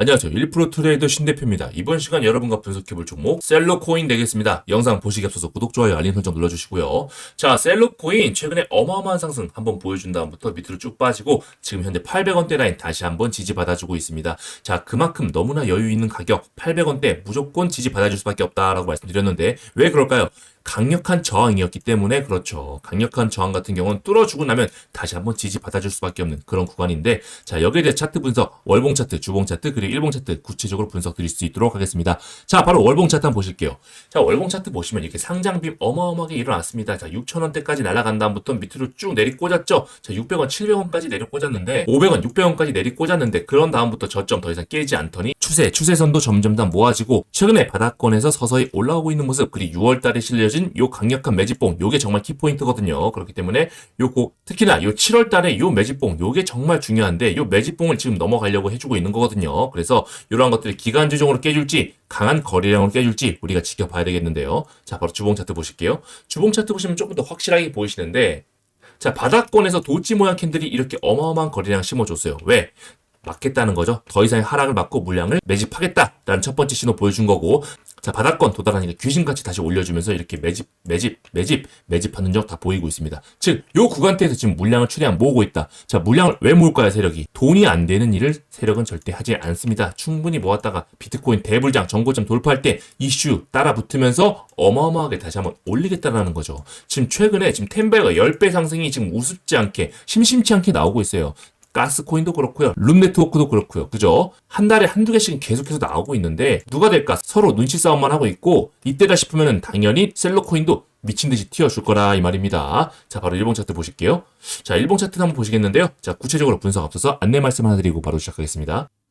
안녕하세요. 1% 트레이더 신대표입니다. 이번 시간 여러분과 분석해볼 종목 셀로코인 되겠습니다. 영상 보시기 앞서서 구독, 좋아요, 알림 설정 눌러주시고요. 자, 셀로코인 최근에 어마어마한 상승 한번 보여준 다음부터 밑으로 쭉 빠지고 지금 현재 800원대 라인 다시 한번 지지받아주고 있습니다. 자, 그만큼 너무나 여유 있는 가격 800원대 무조건 지지받아줄 수밖에 없다라고 말씀드렸는데 왜 그럴까요? 강력한 저항이었기 때문에 그렇죠. 강력한 저항 같은 경우는 뚫어주고 나면 다시 한번 지지 받아줄 수밖에 없는 그런 구간인데 자 여기에 대해 차트 분석 월봉 차트, 주봉 차트 그리고 일봉 차트 구체적으로 분석 드릴 수 있도록 하겠습니다. 자 바로 월봉 차트 한번 보실게요. 자 월봉 차트 보시면 이렇게 상장빔 어마어마하게 일어났습니다. 자 6천원대까지 날아간 다음부터 밑으로 쭉 내리 꽂았죠. 자 600원, 700원까지 내리 꽂았는데 500원, 600원까지 내리 꽂았는데 그런 다음부터 저점 더 이상 깨지 않더니 추세, 추세선도 점점 더 모아지고 최근에 바닥권에서 서서히 올라오고 있는 모습 그리고 6월달에 실려진 요 강력한 매집봉 요게 정말 키포인트거든요. 그렇기 때문에 요고 특히나 요 7월 달에 요 매집봉 요게 정말 중요한데 요 매집봉을 지금 넘어가려고 해주고 있는 거거든요. 그래서 이러한 것들이 기간 조정으로 깨줄지 강한 거래량으로 깨줄지 우리가 지켜봐야 되겠는데요. 자 바로 주봉 차트 보실게요. 주봉 차트 보시면 조금 더 확실하게 보이시는데 자 바닥권에서 도치 모양 캔들이 이렇게 어마어마한 거래량 심어줬어요. 왜? 막겠다는 거죠. 더 이상의 하락을 막고 물량을 매집하겠다라는 첫 번째 신호 보여준 거고 자 바닥권 도달하니까 귀신같이 다시 올려주면서 이렇게 매집 매집 매집 매집하는 적 다 보이고 있습니다. 즉 요 구간대에서 지금 물량을 최대한 모으고 있다. 자 물량을 왜 모을까요 세력이? 돈이 안 되는 일을 세력은 절대 하지 않습니다. 충분히 모았다가 비트코인 대불장 정고점 돌파할 때 이슈 따라 붙으면서 어마어마하게 다시 한번 올리겠다라는 거죠. 지금 최근에 지금 템베가 10배 상승이 지금 우습지 않게 심심치 않게 나오고 있어요. 가스코인도 그렇고요. 룸네트워크도 그렇고요. 그죠? 한 달에 한두 개씩 계속해서 나오고 있는데 누가 될까? 서로 눈치 싸움만 하고 있고 이때다 싶으면 당연히 셀러코인도 미친 듯이 튀어줄 거라 이 말입니다. 자, 바로 일봉 차트 보실게요. 자, 일봉 차트 한번 보시겠는데요. 자, 구체적으로 분석 앞서서 안내 말씀 하나 드리고 바로 시작하겠습니다.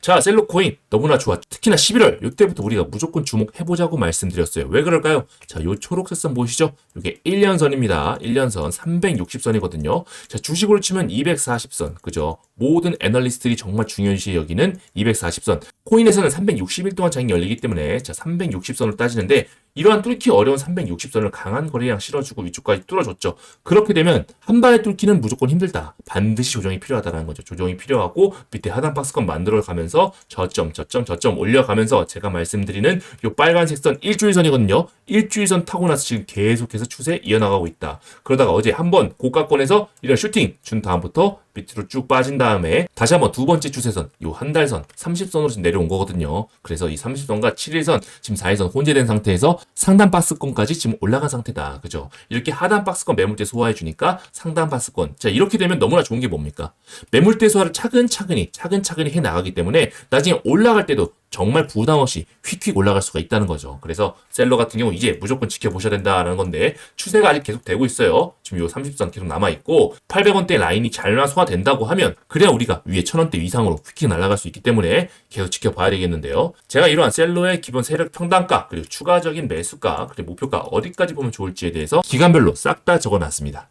자, 셀로코인 너무나 좋아. 특히나 11월 이때부터 우리가 무조건 주목해보자고 말씀드렸어요. 왜 그럴까요? 자, 요 초록색 선 보이시죠? 이게 1년선입니다. 1년선 360선이거든요. 자, 주식으로 치면 240선. 그죠? 모든 애널리스트들이 정말 중요시 여기는 240선. 코인에서는 360일 동안 장이 열리기 때문에 자, 360선을 따지는데 이러한 뚫기 어려운 360선을 강한 거래량 실어주고 위쪽까지 뚫어줬죠. 그렇게 되면 한 발에 뚫기는 무조건 힘들다. 반드시 조정이 필요하다는 거죠. 조정이 필요하고 밑에 하단 박스권 만들어 가면서 저점, 저점, 저점 올려가면서 제가 말씀드리는 요 빨간색 선 일주일선이거든요. 일주일선 타고 나서 지금 계속해서 추세 이어나가고 있다. 그러다가 어제 한번 고가권에서 이런 슈팅 준 다음부터 밑으로 쭉 빠진 다음에 다시 한번 두 번째 추세선 요 한 달선 30선으로 지금 내려온 거거든요. 그래서 이 30선과 7일선 지금 4일선 혼재된 상태에서 상단 박스권까지 지금 올라간 상태다. 그죠? 이렇게 하단 박스권 매물대 소화해 주니까 상단 박스권. 자, 이렇게 되면 너무나 좋은 게 뭡니까? 매물대 소화를 차근차근히 차근차근히 해 나가기 때문에 나중에 올라갈 때도 정말 부담 없이 휙휙 올라갈 수가 있다는 거죠. 그래서 셀러 같은 경우 이제 무조건 지켜보셔야 된다는 건데 추세가 아직 계속 되고 있어요. 지금 요 30선 계속 남아 있고 800원대 라인이 잘만 소화된다고 하면 그래야 우리가 위에 1000원대 이상으로 휙휙 날아갈 수 있기 때문에 계속 지켜봐야 되겠는데요. 제가 이러한 셀러의 기본 세력 평단가 그리고 추가적인 매수가 그리고 목표가 어디까지 보면 좋을지에 대해서 기간별로 싹 다 적어놨습니다.